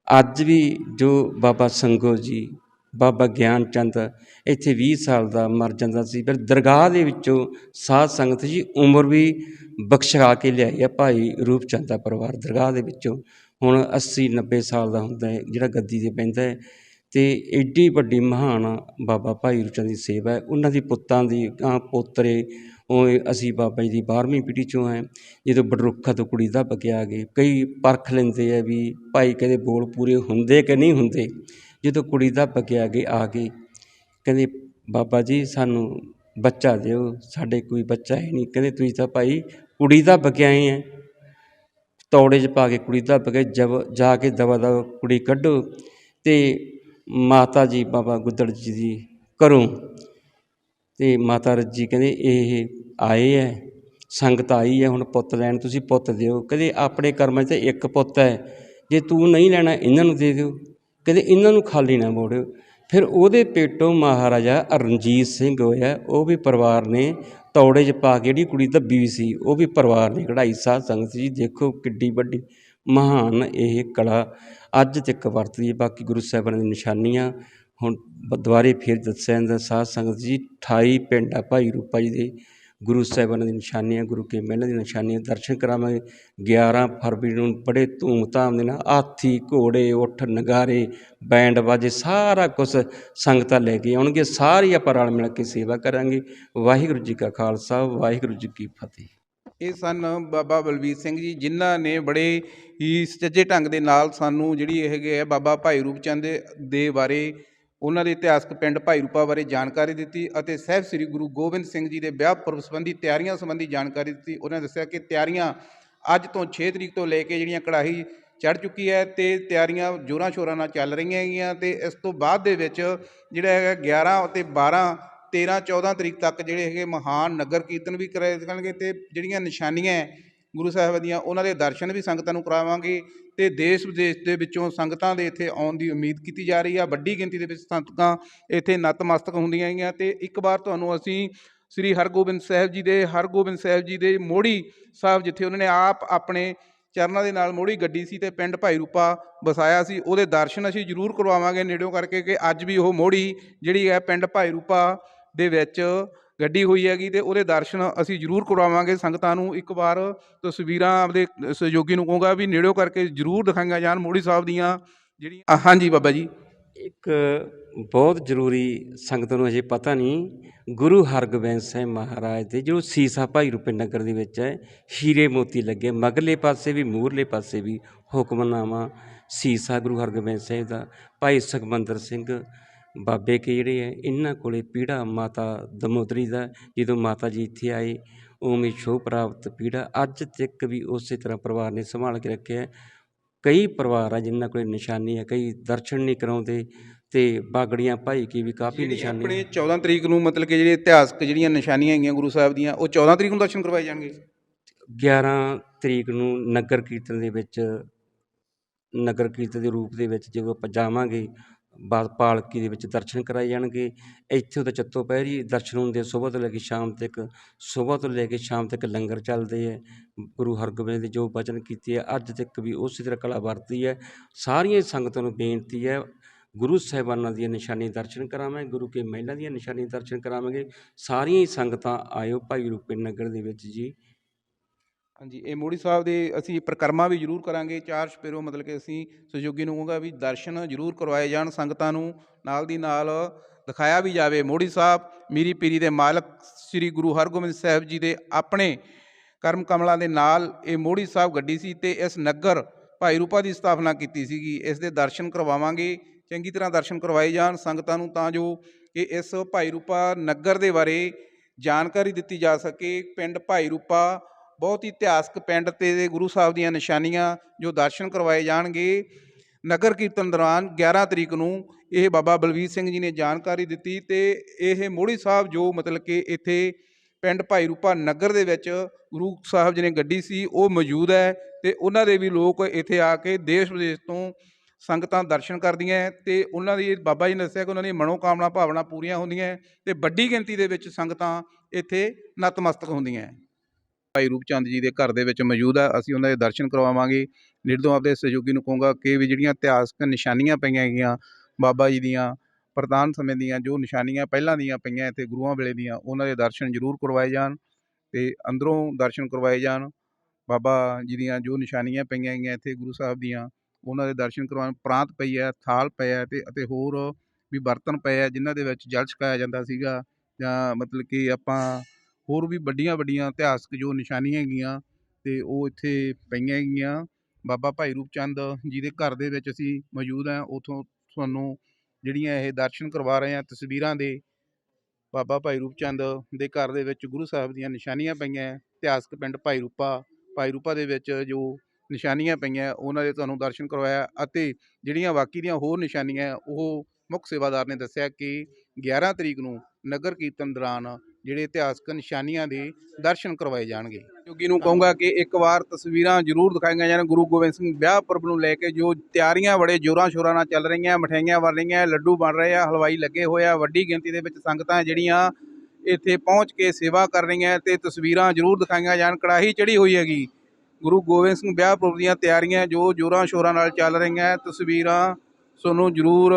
ਅੱਜ ਵੀ ਜੋ ਬਾਬਾ ਸੰਗੋ ਜੀ, ਬਾਬਾ ਗਿਆਨ ਚੰਦ ਇੱਥੇ 20 ਸਾਲ ਦਾ ਮਰ ਜਾਂਦਾ ਸੀ, ਫਿਰ ਦਰਗਾਹ ਦੇ ਵਿੱਚੋਂ ਸਾਧ ਸੰਗਤ ਜੀ ਉਮਰ ਵੀ ਬਖਸ਼ਾ ਕੇ ਲਿਆਈ ਆ ਭਾਈ ਰੂਪ ਚੰਦ ਦਾ ਪਰਿਵਾਰ ਦਰਗਾਹ ਦੇ ਵਿੱਚੋਂ। ਹੁਣ 80 90 ਸਾਲ ਦਾ ਹੁੰਦਾ ਹੈ, ਜਿਹੜਾ ਗੱਦੀ ਤੇ ਬਹਿੰਦਾ ਹੈ ਅਤੇ ਐਡੀ ਵੱਡੀ ਮਹਾਨ ਬਾਬਾ ਭਾਈ ਰੂਪ ਚੰਦ ਦੀ ਸੇਵਾ ਹੈ। ਉਹਨਾਂ ਦੀ ਪੁੱਤਾਂ ਦੀ ਗਾਂ ਪੋਤਰੇ, ਉਹ ਅਸੀਂ ਬਾਬਾ ਜੀ ਦੀ 12ਵੀਂ ਪੀੜ੍ਹੀ ਚੋਂ ਹੈ, ਜਦੋਂ ਬਡਰੁੱਖਾ ਤੋਂ ਕੁੜੀ ਦੱਬ ਕੇ ਆ ਗਏ, ਕਈ ਪਰਖ ਲੈਂਦੇ ਆ ਵੀ ਭਾਈ ਕਹਿੰਦੇ ਬੋਲ ਪੂਰੇ ਹੁੰਦੇ ਕਿ ਨਹੀਂ ਹੁੰਦੇ। ਜਦੋਂ ਕੁੜੀ ਦਾ ਬਕਿਆ ਗਏ, ਆ ਗਏ, ਕਹਿੰਦੇ ਬਾਬਾ ਜੀ ਸਾਨੂੰ ਬੱਚਾ ਦਿਓ, ਸਾਡੇ ਕੋਈ ਬੱਚਾ ਹੀ ਨਹੀਂ। ਕਹਿੰਦੇ ਤੁਸੀਂ ਤਾਂ ਭਾਈ ਕੁੜੀ ਦਾ ਬਕਿਆਏ ਹੈ। ਤੌੜੇ 'ਚ ਪਾ ਕੇ ਕੁੜੀ ਦੱਬ ਕੇ ਜਬ ਜਾ ਕੇ ਦਵਾ ਦਵਾ ਕੁੜੀ ਕੱਢੋ ਤੇ ਮਾਤਾ ਜੀ ਬਾਬਾ ਗੁੱਦੜ ਜੀ ਦੀ ਘਰੋਂ ਤੇ ਮਾਤਾ ਰੱਜੀ ਕਹਿੰਦੇ ਇਹ ਆਏ ਐ, ਸੰਗਤ ਆਈ ਹੈ ਹੁਣ ਪੁੱਤ ਲੈਣ ਤੁਸੀਂ ਪੁੱਤ ਦਿਓ। ਕਹਿੰਦੇ ਆਪਣੇ ਕਰਮਾਂ 'ਚ ਤਾਂ ਇੱਕ ਪੁੱਤ ਹੈ ਜੇ ਤੂੰ ਨਹੀਂ ਲੈਣਾ ਇਹਨਾਂ ਨੂੰ ਦੇ ਦਿਓ। ਕਹਿੰਦੇ ਇਹਨਾਂ ਨੂੰ ਖਾਲੀ ਨਾ ਮੋੜਿਓ। ਫਿਰ ਉਹਦੇ ਪੇਟੋਂ ਮਹਾਰਾਜਾ ਰਣਜੀਤ ਸਿੰਘ ਹੋਇਆ, ਉਹ ਵੀ ਪਰਿਵਾਰ ਨੇ ਤੌੜੇ 'ਚ ਪਾ ਕੇ ਜਿਹੜੀ ਕੁੜੀ ਦੱਬੀ ਵੀ ਸੀ, ਉਹ ਵੀ ਪਰਿਵਾਰ ਨੇ ਕਢਾਈ। ਸਾਧ ਸੰਗਤ ਜੀ, ਦੇਖੋ ਕਿੱਡੀ ਵੱਡੀ, ਮਹਾਨ ਇਹ ਕਲਾ ਅੱਜ ਤੱਕ ਵਰਤਦੀ ਹੈ। ਬਾਕੀ ਗੁਰੂ ਸਾਹਿਬਾਨ ਦੀਆਂ ਨਿਸ਼ਾਨੀਆਂ ਹੁਣ ਦੁਬਾਰੇ ਫਿਰ ਦੱਸਿਆ ਜਾਂਦਾ। ਸਾਧ ਸੰਗਤ ਜੀ 28 ਪਿੰਡ ਆ ਭਾਈ ਰੂਪਾ ਜੀ ਦੇ। ਗੁਰੂ ਸਾਹਿਬਾਨਾਂ ਦੀ ਨਿਸ਼ਾਨੀਆਂ, ਗੁਰੂ ਕੇ ਮਹਿਲਾਂ ਦੀਆਂ ਨਿਸ਼ਾਨੀਆਂ, ਦਰਸ਼ਨ ਕਰਾਵਾਂਗੇ। 11 ਫਰਵਰੀ ਨੂੰ ਬੜੇ ਧੂਮਧਾਮ ਦੇ ਨਾਲ ਹਾਥੀ, ਘੋੜੇ, ਉੱਠ, ਨਗਾਰੇ, ਬੈਂਡ ਬਾਜੇ, ਸਾਰਾ ਕੁਝ ਸੰਗਤਾਂ ਲੈ ਕੇ ਆਉਣਗੇ। ਸਾਰੀ ਆਪਾਂ ਰਲ ਮਿਲ ਕੇ ਸੇਵਾ ਕਰਾਂਗੇ। ਵਾਹਿਗੁਰੂ ਜੀ ਕਾ ਖਾਲਸਾ, ਵਾਹਿਗੁਰੂ ਜੀ ਕੀ ਫਤਿਹ। ਇਹ ਸਨ ਬਾਬਾ ਬਲਵੀਰ ਸਿੰਘ ਜੀ, ਜਿਨ੍ਹਾਂ ਨੇ ਬੜੇ ਹੀ ਸੁਚੱਜੇ ਢੰਗ ਦੇ ਨਾਲ ਸਾਨੂੰ ਜਿਹੜੀ ਇਹ ਹੈਗੇ ਆ ਬਾਬਾ ਭਾਈ ਰੂਪ ਚੰਦ ਦੇ ਬਾਰੇ ਉਹਨਾਂ ਦੇ ਇਤਿਹਾਸਕ ਪਿੰਡ ਭਾਈ ਰੂਪਾ ਬਾਰੇ ਜਾਣਕਾਰੀ ਦਿੱਤੀ ਅਤੇ ਸਾਹਿਬ ਸ੍ਰੀ ਗੁਰੂ ਗੋਬਿੰਦ ਸਿੰਘ ਜੀ ਦੇ ਵਿਆਹ ਪੁਰਬ ਸੰਬੰਧੀ ਤਿਆਰੀਆਂ ਸੰਬੰਧੀ ਜਾਣਕਾਰੀ ਦਿੱਤੀ। ਉਹਨਾਂ ਨੇ ਦੱਸਿਆ ਕਿ ਤਿਆਰੀਆਂ ਅੱਜ ਤੋਂ 6 ਤਰੀਕ ਤੋਂ ਲੈ ਕੇ ਜਿਹੜੀਆਂ ਕੜਾਹੀ ਚੜ ਚੁੱਕੀ ਹੈ ਤੇ ਤਿਆਰੀਆਂ ਜੋਰਾਂ ਸ਼ੋਰਾਂ ਨਾਲ ਚੱਲ ਰਹੀਆਂ ਹੈਗੀਆਂ ਤੇ ਇਸ ਤੋਂ ਬਾਅਦ ਦੇ ਵਿੱਚ ਜਿਹੜਾ ਹੈਗਾ 11 ਅਤੇ 12 13 14 ਤਰੀਕ ਤੱਕ ਜਿਹੜੇ ਹੈਗੇ ਮਹਾਨ ਨਗਰ ਕੀਰਤਨ ਵੀ ਕਰਾਏ ਜਾਣਗੇ ਤੇ ਜਿਹੜੀਆਂ ਨਿਸ਼ਾਨੀਆਂ ਗੁਰੂ ਸਾਹਿਬ ਦੀਆਂ, ਉਹਨਾਂ ਦੇ ਦਰਸ਼ਨ ਵੀ ਸੰਗਤਾਂ ਨੂੰ ਕਰਾਵਾਂਗੇ ਤੇ ਦੇਸ਼ ਵਿਦੇਸ਼ ਦੇ ਵਿੱਚੋਂ ਸੰਗਤਾਂ ਦੇ ਇੱਥੇ ਆਉਣ ਦੀ ਉਮੀਦ ਕੀਤੀ ਜਾ ਰਹੀ ਆ। ਵੱਡੀ ਗਿਣਤੀ ਦੇ ਵਿੱਚ ਸੰਗਤਾਂ ਇੱਥੇ ਨਤਮਸਤਕ ਹੁੰਦੀਆਂ ਹੈਗੀਆਂ ਤੇ ਇੱਕ ਵਾਰ ਤੁਹਾਨੂੰ ਅਸੀਂ ਸ੍ਰੀ ਹਰਗੋਬਿੰਦ ਸਾਹਿਬ ਜੀ ਦੇ, ਹਰਗੋਬਿੰਦ ਸਾਹਿਬ ਜੀ ਦੇ ਮੋੜੀ ਸਾਹਿਬ ਜਿੱਥੇ ਉਹਨਾਂ ਨੇ ਆਪ ਆਪਣੇ ਚਰਨਾਂ ਦੇ ਨਾਲ ਮੋੜੀ ਗੱਡੀ ਸੀ ਤੇ ਪਿੰਡ ਭਾਈ ਰੂਪਾ ਵਸਾਇਆ ਸੀ, ਉਹਦੇ ਦਰਸ਼ਨ ਅਸੀਂ ਜ਼ਰੂਰ ਕਰਵਾਵਾਂਗੇ ਨੇੜਿਓਂ ਕਰਕੇ ਕਿ ਅੱਜ ਵੀ ਉਹ ਮੋੜੀ ਜਿਹੜੀ ਹੈ ਪਿੰਡ ਭਾਈ ਰੂਪਾ ਦੇ ਵਿੱਚ ਗੱਡੀ ਹੋਈ ਹੈਗੀ ਤੇ ਉਹਦੇ ਦਰਸ਼ਨ ਅਸੀਂ ਜ਼ਰੂਰ ਕਰਵਾਵਾਂਗੇ ਸੰਗਤਾਂ ਨੂੰ ਇੱਕ ਵਾਰ ਤਸਵੀਰਾਂ ਆਪਦੇ ਸਹਿਯੋਗੀ ਨੂੰ ਕਹੂੰਗਾ ਵੀ ਨੇੜਿਓਂ ਕਰਕੇ ਜ਼ਰੂਰ ਦਿਖਾਈਆਂ ਜਾਣ ਮੋੜੀ ਸਾਹਿਬ ਦੀਆਂ ਜਿਹੜੀਆਂ ਹਾਂਜੀ ਬਾਬਾ ਜੀ। ਇੱਕ ਬਹੁਤ ਜ਼ਰੂਰੀ ਸੰਗਤ ਨੂੰ ਅਜੇ ਪਤਾ ਨਹੀਂ, ਗੁਰੂ ਹਰਗੋਬਿੰਦ ਸਾਹਿਬ ਮਹਾਰਾਜ ਦੇ ਜੋ ਸੀਸਾ ਭਾਈ ਰੂਪੇ ਨਗਰ ਦੇ ਵਿੱਚ ਹੈ, ਹੀਰੇ ਮੋਤੀ ਲੱਗੇ, ਮਗਰਲੇ ਪਾਸੇ ਵੀ ਮੂਰਲੇ ਪਾਸੇ ਵੀ ਹੁਕਮਨਾਮਾ ਸੀਸਾ ਗੁਰੂ ਹਰਗੋਬਿੰਦ ਸਾਹਿਬ ਦਾ, ਭਾਈ ਸੁਖਮੰਦਰ ਸਿੰਘ ਬਾਬੇ ਕੇ ਜਿਹੜੇ ਹੈ ਇਹਨਾਂ ਕੋਲੇ ਪੀੜਾ ਮਾਤਾ ਦਮੋਦਰੀ ਦਾ ਜਦੋਂ ਮਾਤਾ ਜੀ ਇੱਥੇ ਆਏ ਉਵੇਂ ਸ਼ੋਅ ਪ੍ਰਾਪਤ ਪੀੜਾ ਅੱਜ ਤੱਕ ਵੀ ਉਸੇ ਤਰ੍ਹਾਂ ਪਰਿਵਾਰ ਨੇ ਸੰਭਾਲ ਕੇ ਰੱਖਿਆ। ਕਈ ਪਰਿਵਾਰ ਆ ਜਿਨ੍ਹਾਂ ਕੋਲੇ ਨਿਸ਼ਾਨੀ ਹੈ ਕਈ ਦਰਸ਼ਨ ਨਹੀਂ ਕਰਾਉਂਦੇ ਤੇ ਬਾਗੜੀਆਂ ਭਾਈ ਕੀ ਵੀ ਕਾਫੀ ਨਿਸ਼ਾਨੀ ਆਪਣੇ 14 ਤਰੀਕ ਨੂੰ ਮਤਲਬ ਕਿ ਜਿਹੜੇ ਇਤਿਹਾਸਕ ਜਿਹੜੀਆਂ ਨਿਸ਼ਾਨੀਆਂ ਹੈਗੀਆਂ ਗੁਰੂ ਸਾਹਿਬ ਦੀਆਂ ਉਹ 14 ਤਰੀਕ ਨੂੰ ਦਰਸ਼ਨ ਕਰਵਾਏ ਜਾਣਗੇ 11 ਤਰੀਕ ਨੂੰ ਨਗਰ ਕੀਰਤਨ ਦੇ ਵਿੱਚ ਨਗਰ ਕੀਰਤਨ ਦੇ ਰੂਪ ਦੇ ਵਿੱਚ ਜਦੋਂ ਆਪਾਂ ਜਾਵਾਂਗੇ ਬਾ, ਪਾਲਕੀ ਦੇ ਵਿੱਚ ਦਰਸ਼ਨ ਕਰਵਾਏ ਜਾਣਗੇ। ਇੱਥੋਂ ਉਹਦਾ ਚੱਤੋ ਪਹਿਰੀ ਦਰਸ਼ਨ ਹੁੰਦੇ ਸਵੇਰ ਤੋਂ ਲੈ ਕੇ ਸ਼ਾਮ ਤੱਕ। ਸਵੇਰ ਤੋਂ ਲੈ ਕੇ ਸ਼ਾਮ ਤੱਕ ਲੰਗਰ ਚੱਲਦੇ ਹੈ ਗੁਰੂ ਹਰਗੋਬਿੰਦ ਦੇ ਜੋ ਬਚਨ ਕੀਤੇ ਹੈ ਅੱਜ ਤੱਕ ਵੀ ਉਸੇ ਤਰ੍ਹਾਂ ਕਲਾ ਵਰਤੀ ਹੈ। ਸਾਰੀਆਂ ਸੰਗਤਾਂ ਨੂੰ ਬੇਨਤੀ ਹੈ, ਗੁਰੂ ਸਾਹਿਬਾਨਾਂ ਦੀਆਂ ਨਿਸ਼ਾਨੀ ਦਰਸ਼ਨ ਕਰਾਵਾਂਗੇ, ਗੁਰੂ ਕੇ ਮਹਿਲਾਂ ਦੀਆਂ ਨਿਸ਼ਾਨੀ ਦਰਸ਼ਨ ਕਰਾਵਾਂਗੇ। ਸਾਰੀਆਂ ਹੀ ਸੰਗਤਾਂ ਆਇਓ ਭਾਈ ਰੂਪੇ ਨਗਰ ਦੇ ਵਿੱਚ ਜੀ। ਹਾਂਜੀ, ਇਹ ਮੋੜੀ ਸਾਹਿਬ ਦੇ ਅਸੀਂ ਪ੍ਰਕਰਮਾ ਵੀ ਜ਼ਰੂਰ ਕਰਾਂਗੇ। ਚਾਰ ਸਪੇਰੋ ਮਤਲਬ ਕਿ ਅਸੀਂ ਸਹਿਯੋਗੀ ਨੂੰ ਕਹੂੰਗਾ ਵੀ ਦਰਸ਼ਨ ਜ਼ਰੂਰ ਕਰਵਾਏ ਜਾਣ, ਸੰਗਤਾਂ ਨੂੰ ਨਾਲ ਦੀ ਨਾਲ ਦਿਖਾਇਆ ਵੀ ਜਾਵੇ। ਮੋੜੀ ਸਾਹਿਬ, ਮੀਰੀ ਪੀਰੀ ਦੇ ਮਾਲਕ ਸ੍ਰੀ ਗੁਰੂ ਹਰਗੋਬਿੰਦ ਸਾਹਿਬ ਜੀ ਦੇ ਆਪਣੇ ਕਰਮ ਕਮਲਾਂ ਦੇ ਨਾਲ ਇਹ ਮੋੜੀ ਸਾਹਿਬ ਗੱਡੀ ਸੀ ਤੇ ਇਸ ਨਗਰ ਭਾਈ ਰੂਪਾ ਦੀ ਸਥਾਪਨਾ ਕੀਤੀ ਸੀਗੀ। ਇਸ ਦੇ ਦਰਸ਼ਨ ਕਰਵਾਵਾਂਗੇ। ਚੰਗੀ ਤਰ੍ਹਾਂ ਦਰਸ਼ਨ ਕਰਵਾਏ ਜਾਣ, ਸੰਗਤਾਂ ਨੂੰ ਤਾਂ ਜੋ ਕਿ ਇਸ ਭਾਈ ਰੂਪਾ ਨਗਰ ਦੇ ਬਾਰੇ ਜਾਣਕਾਰੀ ਦਿੱਤੀ ਜਾ ਸਕੇ। ਪਿੰਡ ਭਾਈ ਰੂਪਾ ਬਹੁਤ ਹੀ ਇਤਿਹਾਸਕ ਪਿੰਡ ਤੇ ਗੁਰੂ ਸਾਹਿਬ ਦੀਆਂ ਨਿਸ਼ਾਨੀਆਂ ਜੋ ਦਰਸ਼ਨ ਕਰਵਾਏ ਜਾਣਗੇ। ਨਗਰ ਕੀਰਤਨ ਦੌਰਾਨ 11 ਤਰੀਕ ਨੂੰ ਇਹ ਬਾਬਾ ਬਲਵੀਰ ਸਿੰਘ ਜੀ ਨੇ ਜਾਣਕਾਰੀ ਦਿੱਤੀ ਤੇ ਇਹ ਮੋੜੀ ਸਾਹਿਬ ਜੋ ਮਤਲਬ ਕਿ ਇੱਥੇ ਪਿੰਡ ਭਾਈ ਰੂਪਾ ਨਗਰ ਦੇ ਵਿੱਚ ਗੁਰੂ ਸਾਹਿਬ ਜੀ ਨੇ ਗੱਡੀ ਸੀ, ਉਹ ਮੌਜੂਦ ਹੈ ਤੇ ਉਹਨਾਂ ਦੇ ਵੀ ਲੋਕ ਇੱਥੇ ਆ ਕੇ ਦੇਸ਼ ਵਿਦੇਸ਼ ਤੋਂ ਸੰਗਤਾਂ ਦਰਸ਼ਨ ਕਰਦੀਆਂ ਹੈ ਤੇ ਉਹਨਾਂ ਦੀ ਬਾਬਾ ਜੀ ਨੇ ਦੱਸਿਆ ਕਿ ਉਹਨਾਂ ਦੀ ਮਨੋਕਾਮਨਾ ਭਾਵਨਾ ਪੂਰੀਆਂ ਹੁੰਦੀਆਂ ਹੈ ਤੇ ਵੱਡੀ ਗਿਣਤੀ ਦੇ ਵਿੱਚ ਸੰਗਤਾਂ ਇੱਥੇ ਨਤਮਸਤਕ ਹੁੰਦੀਆਂ ਭਾਈ ਰੂਪਚੰਦ ਜੀ ਦੇ ਘਰ ਦੇ ਵਿੱਚ ਮੌਜੂਦ ਆ, ਅਸੀਂ ਉਹਨਾਂ ਦੇ ਦਰਸ਼ਨ ਕਰਵਾਵਾਂਗੇ। ਨਿਰਦੋਂ ਆਪਦੇ ਸਹਿਯੋਗੀ ਨੂੰ ਕਹੂੰਗਾ ਕਿ ਵੀ ਜਿਹੜੀਆਂ ਇਤਿਹਾਸਕ ਨਿਸ਼ਾਨੀਆਂ ਪਈਆਂ ਹੈਗੀਆਂ ਬਾਬਾ ਜੀ ਦੀਆਂ ਪ੍ਰਤਾਨ ਸਮੇਂ ਦੀਆਂ, ਜੋ ਨਿਸ਼ਾਨੀਆਂ ਪਹਿਲਾਂ ਦੀਆਂ ਪਈਆਂ ਇੱਥੇ ਗੁਰੂਆਂ ਵੇਲੇ ਦੀਆਂ, ਉਹਨਾਂ ਦੇ ਦਰਸ਼ਨ ਜ਼ਰੂਰ ਕਰਵਾਏ ਜਾਣ ਤੇ ਅੰਦਰੋਂ ਦਰਸ਼ਨ ਕਰਵਾਏ ਜਾਣ। ਬਾਬਾ ਜੀ ਦੀਆਂ ਜੋ ਨਿਸ਼ਾਨੀਆਂ ਪਈਆਂ ਹੈਗੀਆਂ ਇੱਥੇ ਗੁਰੂ ਸਾਹਿਬ ਦੀਆਂ, ਉਹਨਾਂ ਦੇ ਦਰਸ਼ਨ ਕਰਵਾਉਣ, ਪ੍ਰਾਂਤ ਪਈ ਹੈ, ਥਾਲ ਪਿਆ ਹੈ ਤੇ ਅਤੇ ਹੋਰ ਵੀ ਬਰਤਨ ਪਏ ਆ ਜਿਨ੍ਹਾਂ ਦੇ ਵਿੱਚ ਜਲ ਛਕਾਇਆ ਜਾਂਦਾ ਸੀਗਾ ਜਾਂ ਮਤਲਬ ਕਿ ਆਪਾਂ ਹੋਰ ਵੀ ਵੱਡੀਆਂ ਵੱਡੀਆਂ ਇਤਿਹਾਸਕ ਜੋ ਨਿਸ਼ਾਨੀਆਂ ਹੈਗੀਆਂ ਤੇ ਉਹ ਇੱਥੇ ਪਈਆਂ ਹੈਗੀਆਂ। ਬਾਬਾ ਭਾਈ ਰੂਪ ਚੰਦ ਜੀ ਦੇ ਘਰ ਦੇ ਵਿੱਚ ਅਸੀਂ ਮੌਜੂਦ ਹਾਂ। ਉਥੋਂ ਤੁਹਾਨੂੰ ਜਿਹੜੀਆਂ ਇਹ ਦਰਸ਼ਨ ਕਰਵਾ ਰਹੇ ਹਾਂ ਤਸਵੀਰਾਂ ਦੇ ਬਾਬਾ ਭਾਈ ਰੂਪ ਚੰਦ ਦੇ ਘਰ ਦੇ ਵਿੱਚ ਗੁਰੂ ਸਾਹਿਬ ਦੀਆਂ ਨਿਸ਼ਾਨੀਆਂ ਪਈਆਂ ਇਤਿਹਾਸਕ ਪਿੰਡ ਭਾਈ ਰੂਪਾ ਭਾਈ ਰੂਪਾ ਦੇ ਵਿੱਚ ਜੋ ਨਿਸ਼ਾਨੀਆਂ ਪਈਆਂ ਉਹਨਾਂ ਦੇ ਤੁਹਾਨੂੰ ਦਰਸ਼ਨ ਕਰਵਾਇਆ ਅਤੇ ਜਿਹੜੀਆਂ ਬਾਕੀ ਦੀਆਂ ਹੋਰ ਨਿਸ਼ਾਨੀਆਂ ਉਹ ਮੁੱਖ ਸੇਵਾਦਾਰ ਨੇ ਦੱਸਿਆ ਕਿ 11 ਤਰੀਕ ਨੂੰ ਨਗਰ ਕੀਰਤਨ ਦੌਰਾਨ ਜਿਹੜੇ ਇਤਿਹਾਸਕ ਨਿਸ਼ਾਨੀਆਂ ਦੇ ਦਰਸ਼ਨ ਕਰਵਾਏ ਜਾਣਗੇ। ਕਿਉਂਕਿ ਨੂੰ ਕਹੂੰਗਾ ਕਿ ਇੱਕ ਵਾਰ ਤਸਵੀਰਾਂ ਜ਼ਰੂਰ ਦਿਖਾਈਆਂ ਜਾਣ। ਗੁਰੂ ਗੋਬਿੰਦ ਸਿੰਘ ਵਿਆਹ ਪੁਰਬ ਨੂੰ ਲੈ ਕੇ ਜੋ ਤਿਆਰੀਆਂ ਬੜੇ ਜ਼ੋਰਾਂ ਸ਼ੋਰਾਂ ਨਾਲ ਚੱਲ ਰਹੀਆਂ, ਮਠਿਆਈਆਂ ਬਣ ਰਹੀਆਂ, ਲੱਡੂ ਬਣ ਰਹੇ ਆ, ਹਲਵਾਈ ਲੱਗੇ ਹੋਏ ਆ। ਵੱਡੀ ਗਿਣਤੀ ਦੇ ਵਿੱਚ ਸੰਗਤਾਂ ਜਿਹੜੀਆਂ ਇੱਥੇ ਪਹੁੰਚ ਕੇ ਸੇਵਾ ਕਰ ਰਹੀਆਂ ਤੇ ਤਸਵੀਰਾਂ ਜ਼ਰੂਰ ਦਿਖਾਈਆਂ ਜਾਣ। ਕੜਾਹੀ ਚੜੀ ਹੋਈ ਹੈਗੀ। ਗੁਰੂ ਗੋਬਿੰਦ ਸਿੰਘ ਵਿਆਹ ਪੁਰਬ ਦੀਆਂ ਤਿਆਰੀਆਂ ਜੋ ਜ਼ੋਰਾਂ ਸ਼ੋਰਾਂ ਨਾਲ ਚੱਲ ਰਹੀਆਂ, ਤਸਵੀਰਾਂ ਤੁਹਾਨੂੰ ਜ਼ਰੂਰ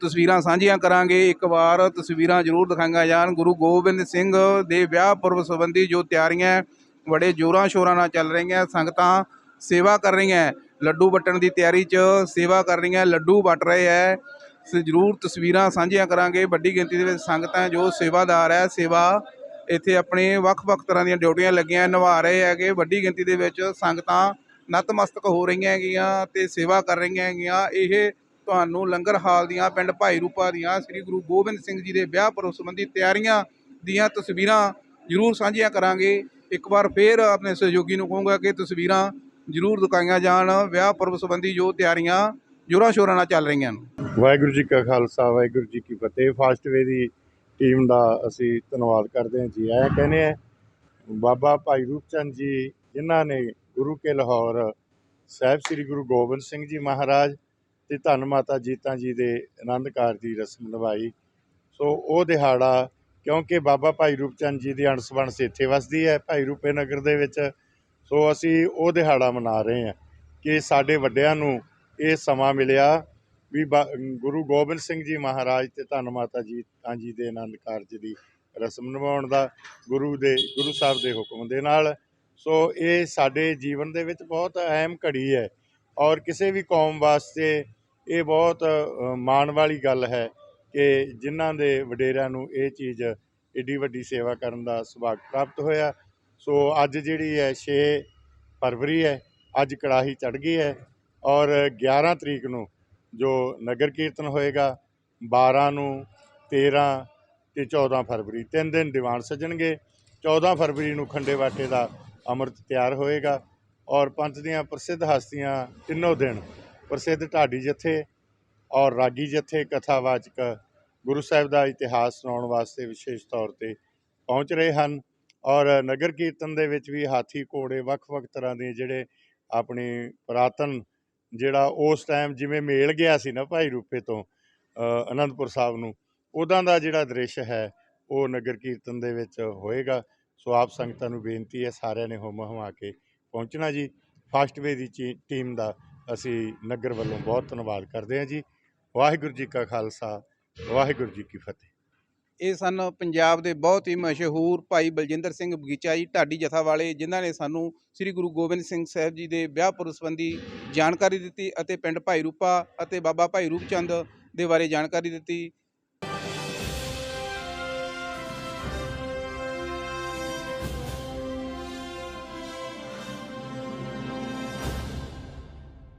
ਤਸਵੀਰਾਂ ਸਾਂਝੀਆਂ ਕਰਾਂਗੇ। ਇੱਕ ਵਾਰ ਤਸਵੀਰਾਂ ਜ਼ਰੂਰ ਦਿਖਾਈਆਂ ਜਾਣ। ਗੁਰੂ ਗੋਬਿੰਦ ਸਿੰਘ ਦੇ ਵਿਆਹ ਪੁਰਬ ਸੰਬੰਧੀ ਜੋ ਤਿਆਰੀਆਂ ਬੜੇ ਜ਼ੋਰਾਂ ਸ਼ੋਰਾਂ ਨਾਲ ਚੱਲ ਰਹੀਆਂ, ਸੰਗਤਾਂ ਸੇਵਾ ਕਰ ਰਹੀਆਂ ਲੱਡੂ ਵਟਣ ਦੀ ਤਿਆਰੀ 'ਚ ਸੇਵਾ ਕਰ ਰਹੀਆਂ, ਲੱਡੂ ਵਟ ਰਹੇ ਹੈ। ਸੋ ਜ਼ਰੂਰ ਤਸਵੀਰਾਂ ਸਾਂਝੀਆਂ ਕਰਾਂਗੇ। ਵੱਡੀ ਗਿਣਤੀ ਦੇ ਵਿੱਚ ਸੰਗਤਾਂ ਜੋ ਸੇਵਾਦਾਰ ਹੈ, ਸੇਵਾ ਇੱਥੇ ਆਪਣੇ ਵੱਖ-ਵੱਖ ਤਰ੍ਹਾਂ ਦੀਆਂ ਡਿਊਟੀਆਂ ਲੱਗੀਆਂ, ਨਿਭਾ ਰਹੇ ਹੈਗੇ। ਵੱਡੀ ਗਿਣਤੀ ਦੇ ਵਿੱਚ ਸੰਗਤਾਂ ਨਤਮਸਤਕ ਹੋ ਰਹੀਆਂ ਹੈਗੀਆਂ ਤੇ ਸੇਵਾ ਕਰ ਰਹੀਆਂ ਹੈਗੀਆਂ। ਇਹ ਤੁਹਾਨੂੰ ਲੰਗਰ ਹਾਲ ਦੀਆਂ, ਪਿੰਡ ਭਾਈ ਰੂਪਾ ਦੀਆਂ, ਸ੍ਰੀ ਗੁਰੂ ਗੋਬਿੰਦ ਸਿੰਘ ਜੀ ਦੇ ਵਿਆਹ ਪੁਰਬ ਸੰਬੰਧੀ ਤਿਆਰੀਆਂ ਦੀਆਂ ਤਸਵੀਰਾਂ ਜ਼ਰੂਰ ਸਾਂਝੀਆਂ ਕਰਾਂਗੇ। ਇੱਕ ਵਾਰ ਫੇਰ ਆਪਣੇ ਸਹਿਯੋਗੀ ਨੂੰ ਕਹੂੰਗਾ ਕਿ ਤਸਵੀਰਾਂ ਜ਼ਰੂਰ ਦਿਖਾਈਆਂ ਜਾਣ। ਵਿਆਹ ਪੁਰਬ ਸੰਬੰਧੀ ਜੋ ਤਿਆਰੀਆਂ ਜ਼ੋਰਾਂ ਸ਼ੋਰਾਂ ਨਾਲ ਚੱਲ ਰਹੀਆਂ ਨੇ। ਵਾਹਿਗੁਰੂ ਜੀ ਕਾ ਖਾਲਸਾ, ਵਾਹਿਗੁਰੂ ਜੀ ਕੀ ਫਤਿਹ। ਫਾਸਟਵੇ ਦੀ ਟੀਮ ਦਾ ਅਸੀਂ ਧੰਨਵਾਦ ਕਰਦੇ ਹਾਂ ਜੀ। ਆਇਆਂ ਕਹਿੰਦੇ ਆ, ਬਾਬਾ ਭਾਈ ਰੂਪ ਚੰਦ ਜੀ, ਜਿਨ੍ਹਾਂ ਨੇ ਗੁਰੂ ਕੇ ਲਾਹੌਰ ਸਾਹਿਬ ਸ੍ਰੀ ਗੁਰੂ ਗੋਬਿੰਦ ਸਿੰਘ ਜੀ ਮਹਾਰਾਜ ਤੇ ਧੰਨ ਮਾਤਾ ਜੀਤਾ ਜੀ ਦੇ ਆਨੰਦ ਕਾਰਜ ਦੀ ਰਸਮ ਨਿਭਾਈ। ਸੋ ਉਹ ਦਿਹਾੜਾ, ਕਿਉਂਕਿ ਬਾਬਾ ਭਾਈ ਰੂਪ ਚੰਦ ਜੀ ਦੀ ਅਣਸ ਵਣਸ ਇੱਥੇ ਵਸਦੀ ਹੈ ਭਾਈ ਰੂਪੇ ਨਗਰ ਦੇ ਵਿੱਚ, ਸੋ ਅਸੀਂ ਉਹ ਦਿਹਾੜਾ ਮਨਾ ਰਹੇ ਹਾਂ ਕਿ ਸਾਡੇ ਵੱਡਿਆਂ ਨੂੰ ਇਹ ਸਮਾਂ ਮਿਲਿਆ ਵੀ ਬਾ- ਗੁਰੂ ਗੋਬਿੰਦ ਸਿੰਘ ਜੀ ਮਹਾਰਾਜ ਤੇ ਧੰਨ ਮਾਤਾ ਜੀ ਤਾਂ ਜੀ ਦੇ ਆਨੰਦ ਕਾਰਜ ਦੀ ਰਸਮ ਨਿਭਾਉਣ ਦਾ ਗੁਰੂ ਦੇ, ਗੁਰੂ ਸਾਹਿਬ ਦੇ ਹੁਕਮ ਦੇ ਨਾਲ। ਸੋ ਇਹ ਸਾਡੇ ਜੀਵਨ ਦੇ ਵਿੱਚ ਬਹੁਤ ਅਹਿਮ ਘੜੀ ਹੈ। ਔਰ ਕਿਸੇ ਵੀ ਕੌਮ ਵਾਸਤੇ ਇਹ ਬਹੁਤ ਮਾਣ ਵਾਲੀ ਗੱਲ ਹੈ ਕਿ ਜਿਨ੍ਹਾਂ ਦੇ ਵਡੇਰਿਆਂ ਨੂੰ ਇਹ ਚੀਜ਼ ਏਡੀ ਵੱਡੀ ਸੇਵਾ ਕਰਨ ਦਾ ਸੁਭਾਗ ਪ੍ਰਾਪਤ ਹੋਇਆ। ਸੋ ਅੱਜ ਜਿਹੜੀ ਹੈ 6 ਫਰਵਰੀ ਹੈ, ਅੱਜ ਕੜਾਹੀ ਚੜ ਗਈ ਹੈ ਔਰ 11 ਤਰੀਕ ਨੂੰ ਜੋ ਨਗਰ ਕੀਰਤਨ ਹੋਏਗਾ 12 ਨੂੰ 13 ਤੇ 14 ਫਰਵਰੀ, ਤਿੰਨ ਦਿਨ ਦੀਵਾਨ ਸੱਜਣਗੇ। 14 ਫਰਵਰੀ ਨੂੰ ਖੰਡੇ ਬਾਟੇ ਦਾ ਅੰਮ੍ਰਿਤ ਤਿਆਰ ਹੋਏਗਾ। ਔਰ ਪੰਥ ਦੀਆਂ ਪ੍ਰਸਿੱਧ ਹਸਤੀਆਂ ਤਿੰਨੋਂ ਦਿਨ ਪ੍ਰਸਿੱਧ ਢਾਡੀ ਜਥੇ ਔਰ ਰਾਗੀ ਜਥੇ ਕਥਾਵਾਚਕ ਗੁਰੂ ਸਾਹਿਬ ਦਾ ਇਤਿਹਾਸ ਸੁਣਾਉਣ ਵਾਸਤੇ ਵਿਸ਼ੇਸ਼ ਤੌਰ ਤੇ ਪਹੁੰਚ ਰਹੇ ਹਨ ਔਰ ਨਗਰ ਕੀਰਤਨ ਦੇ ਵਿੱਚ ਵੀ ਹਾਥੀ ਘੋੜੇ ਵੱਖ-ਵੱਖ ਤਰ੍ਹਾਂ ਦੇ ਜਿਹੜੇ ਆਪਣੇ ਪੁਰਾਤਨ ਜਿਹੜਾ ਉਸ ਟਾਈਮ ਜਿਵੇਂ ਮੇਲ ਗਿਆ ਸੀ ਨਾ ਭਾਈ ਰੂਪੇ ਤੋਂ ਅਨੰਦਪੁਰ ਸਾਹਿਬ ਨੂੰ ਉਦਾਂ ਦਾ ਜਿਹੜਾ ਦ੍ਰਿਸ਼ ਹੈ, ਉਹ ਨਗਰ ਕੀਰਤਨ ਦੇ ਵਿੱਚ ਹੋਏਗਾ। ਸੋ ਆਪ ਸੰਗਤਾਂ ਨੂੰ ਬੇਨਤੀ ਹੈ ਸਾਰਿਆਂ ਨੇ ਹੁਮ ਹੁਮਾ ਕੇ ਪਹੁੰਚਣਾ ਜੀ। ਫਾਸਟਵੇ ਦੀ ਚੀ- ਟੀਮ ਦਾ ਅਸੀਂ ਨਗਰ ਵੱਲੋਂ ਬਹੁਤ ਧੰਨਵਾਦ ਕਰਦੇ ਹਾਂ ਜੀ। ਵਾਹਿਗੁਰੂ ਜੀ ਕਾ ਖਾਲਸਾ, ਵਾਹਿਗੁਰੂ ਜੀ ਕੀ ਫਤਿਹ। ਇਹ ਸਨ ਪੰਜਾਬ ਦੇ ਬਹੁਤ ਹੀ ਮਸ਼ਹੂਰ ਭਾਈ ਬਲਜਿੰਦਰ ਸਿੰਘ ਬਗੀਚਾ ਜੀ, ਢਾਡੀ ਜਥਾ ਵਾਲੇ ਜਿਨ੍ਹਾਂ ਨੇ ਸਾਨੂੰ ਸ੍ਰੀ ਗੁਰੂ ਗੋਬਿੰਦ ਸਿੰਘ ਸਾਹਿਬ ਜੀ ਦੇ ਵਿਆਹ ਪੁਰਬ ਸੰਬੰਧੀ ਜਾਣਕਾਰੀ ਦਿੱਤੀ ਅਤੇ ਪਿੰਡ ਭਾਈ ਰੂਪਾ ਅਤੇ ਬਾਬਾ ਭਾਈ ਰੂਪ ਚੰਦ ਦੇ ਬਾਰੇ ਜਾਣਕਾਰੀ ਦਿੱਤੀ।